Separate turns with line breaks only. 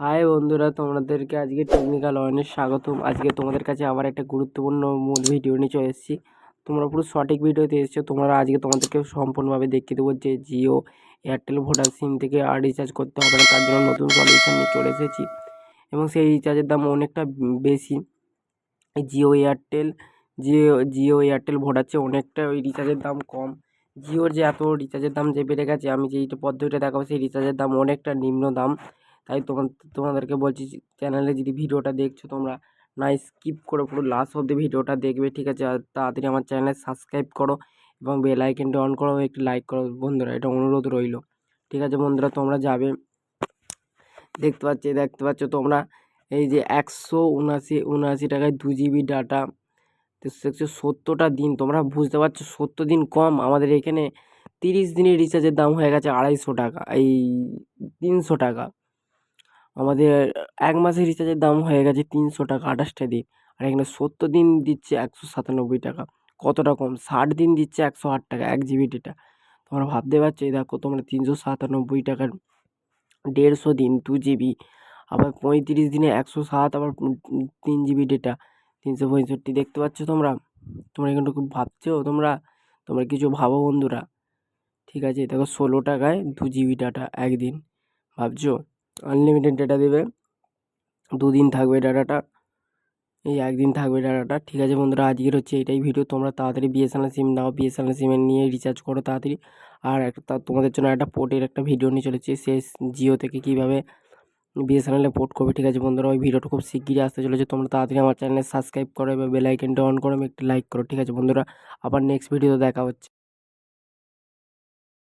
High বন্ধুরা, তোমাদেরকে আজকে টেকনিক্যাল ওয়ানের স্বাগতম। আজকে তোমাদের কাছে আবার একটা গুরুত্বপূর্ণ মূল ভিডিও নিয়ে চলে এসেছি। তোমরা পুরো সঠিক ভিডিওতে এসেছ, তোমরা আজকে তোমাদেরকে সম্পূর্ণভাবে দেখিয়ে দেবো যে জিও এয়ারটেল ভোডার সিম থেকে আর রিচার্জ করতে হবে না, তার জন্য নতুন সলিউশন নিয়ে চলে এসেছি। এবং সেই রিচার্জের দাম অনেকটা বেশি। জিও এয়ারটেল জিও জিও এয়ারটেল ভোডার চেয়ে অনেকটা ওই রিচার্জের দাম কম। জিওর যে এত রিচার্জের দাম যে বেড়ে গেছে, আমি যেই পদ্ধতিটা দেখাবো, সেই রিচার্জের দাম অনেকটা নিম্ন দাম। তাই তোমার তোমাদেরকে বলছি চ্যানেলে যদি ভিডিওটা দেখছ তোমরা, না স্কিপ করে পুরো লাস্ট অব্দি ভিডিওটা দেখবে, ঠিক আছে? আর তাড়াতাড়ি আমার চ্যানেলে সাবস্ক্রাইব করো এবং বেল আইকনটা অন করো একটু লাইক করো। বন্ধুরা, এটা অনুরোধ রইল। ঠিক আছে বন্ধুরা, তোমরা যাবে, দেখতে পাচ্ছ দেখতে পাচ্ছ তোমরা এই যে একশো উনাশি উনআশি টাকায় দু জিবি ডাটা একশো সত্তরটা দিন, তোমরা বুঝতে পারছ সত্তর দিন কম, আমাদের এখানে তিরিশ দিনের রিচার্জের দাম হয়ে গেছে আড়াইশো টাকা, এই তিনশো টাকা। আমাদের এক মাসের রিচার্জের দাম হয়ে গেছে তিনশো টাকা আঠাশটা দিন আর এখানে সত্তর দিন দিচ্ছে একশো সাতানব্বই টাকা। কতটা কম? ষাট দিন দিচ্ছে একশো আট টাকা, এক জিবি ডেটা তোমরা ভাবতে পারছ, এই দেখো তোমরা তিনশো সাতানব্বই টাকার দেড়শো দিন, দু জিবি আবার পঁয়ত্রিশ দিনে একশো সাত, আবার তিন জিবি ডেটা তিনশো পঁয়ষট্টি দেখতে পাচ্ছ তোমরা? তোমরা এখানটা খুব ভাবছ? তোমরা তোমরা কিছু ভাবো বন্ধুরা। ঠিক আছে, দেখো ষোলো টাকায় দু জিবি ডাটা একদিন। ভাবছ? আনলিমিটেড ডেটা দেবে। দুদিন থাকবে ডাটাটা এই একদিন থাকবে ডাটাটা ঠিক আছে বন্ধুরা, আজকের হচ্ছে এটাই ভিডিও তোমরা তাড়াতাড়ি বিএসএনএল সিম নাও। বিএসএনএল সিমের নিয়ে রিচার্জ করো তাড়াতাড়ি। আর একটা তোমাদের জন্য একটা পোর্টের একটা ভিডিও নিয়ে চলেছি। সে জিও থেকে কীভাবে বিএসএনএলে পোর্ট করবে। ঠিক আছে বন্ধুরা, ওই ভিডিওটা খুব শিগগিরই আসতে চলেছে। তোমরা তাড়াতাড়ি আমার চ্যানেলে সাবস্ক্রাইব করো এবং বেল আইকনটা অন করো একটু লাইক করো। ঠিক আছে বন্ধুরা, আবার নেক্সট ভিডিওতে দেখা হচ্ছে।